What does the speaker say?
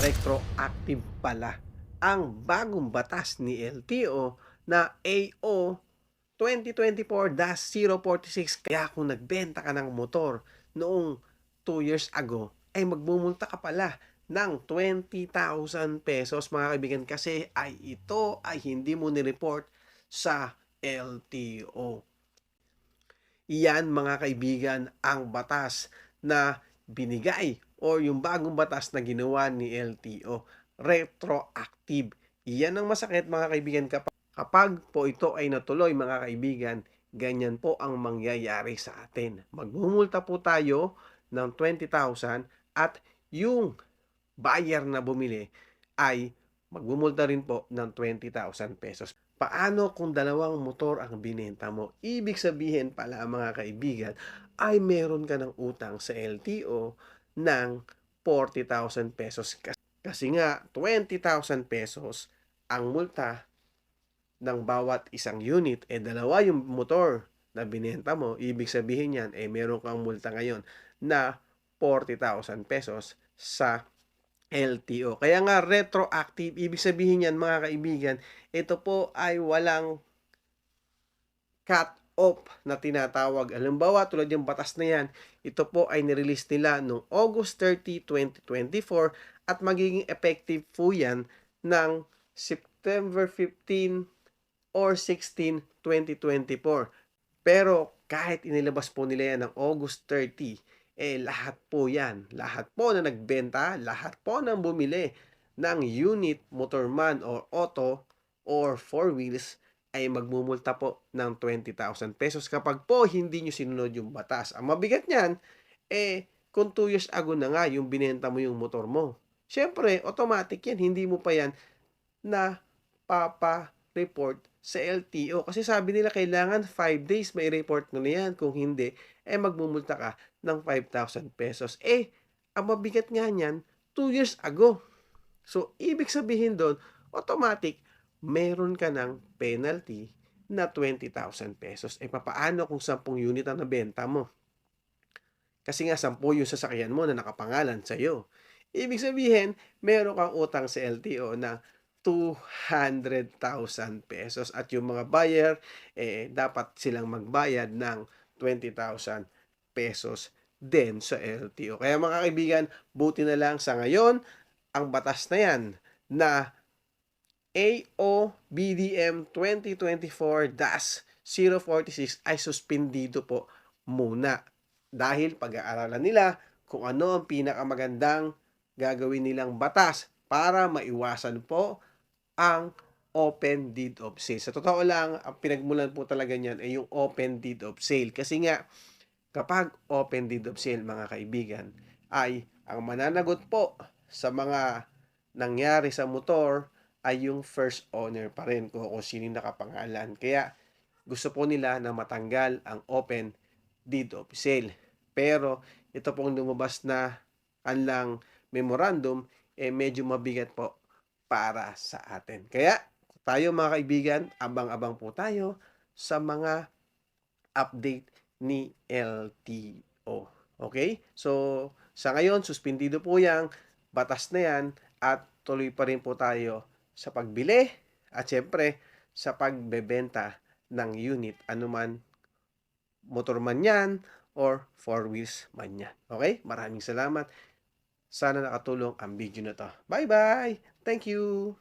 retroactive pala ang bagong batas ni LTO na AO 2024-046. Kaya kung nagbenta ka ng motor noong 2 years ago, ay magbumulta ka pala ng 20,000 pesos mga kaibigan kasi ay ito ay hindi mo nireport sa LTO. Iyan mga kaibigan ang batas na binigay o yung bagong batas na ginawa ni LTO. Retroactive. Iyan ang masakit mga kaibigan kapag, kapag po ito ay natuloy mga kaibigan, ganyan po ang mangyayari sa atin. Magmumulta po tayo ng 20,000 at yung buyer na bumili ay magmumulta rin po ng 20,000 pesos. Paano kung dalawang motor ang binenta mo? Ibig sabihin pala mga kaibigan ay meron ka ng utang sa LTO ng 40,000 pesos. Kasi nga 20,000 pesos ang multa ng bawat isang unit, eh dalawa yung motor na binenta mo, ibig sabihin yan, eh meron kang multa ngayon na 40,000 pesos sa LTO. Kaya nga retroactive, ibig sabihin yan mga kaibigan, ito po ay walang cut off na tinatawag. Halimbawa, tulad yung batas na yan, ito po ay nirelease nila noong August 30, 2024 at magiging effective po yan ng September 15 or 16, 2024. Pero kahit inilabas po nila yan ng August 30, eh lahat po yan, lahat po na nagbenta, lahat po ng bumili ng unit, motorman or auto or four wheels ay magmumulta po ng 20,000 pesos kapag po hindi nyo sinunod yung batas. Ang mabigat niyan, eh, kung 2 years ago na nga yung binenta mo yung motor mo. Siyempre, automatic yan. Hindi mo pa yan na papa-report sa LTO. Kasi sabi nila kailangan 5 days may report mo na yan. Kung hindi, eh magmumulta ka ng 5,000 pesos. Eh, ang mabigat nga niyan, 2 years ago. So, ibig sabihin doon, automatic, meron ka ng penalty na 20,000 pesos. Eh, papaano kung 10 unit ang nabenta mo? Kasi nga, 10 yung sasakyan mo na nakapangalan sa'yo. Ibig sabihin, meron kang utang sa LTO na 200,000 pesos. At yung mga buyer, eh, dapat silang magbayad ng 20,000 pesos din sa LTO. Kaya mga kaibigan, buti na lang sa ngayon, ang batas na yan na AOBDM 2024-046 ay suspendido po muna dahil pag-aaralan nila kung ano ang pinakamagandang gagawin nilang batas para maiwasan po ang open deed of sale. Sa totoo lang, ang pinagmulan po talaga niyan ay yung open deed of sale. Kasi nga, kapag open deed of sale, mga kaibigan, ay ang mananagot po sa mga nangyari sa motor ay yung first owner pa rin kung, kung sino nakapangalan. Kaya gusto po nila na matanggal ang open deed of sale. Pero ito pong lumabas na anlang memorandum, eh medyo mabigat po para sa atin. Kaya tayo mga kaibigan, abang-abang po tayo sa mga update ni LTO. Okay? So, sa ngayon, suspendido po yang batas na yan at tuloy pa rin po tayo sa pagbili at syempre sa pagbebenta ng unit anuman motor man yan or four wheels man yan. Okay? Maraming salamat. Sana nakatulong ang video na to. Bye-bye! Thank you!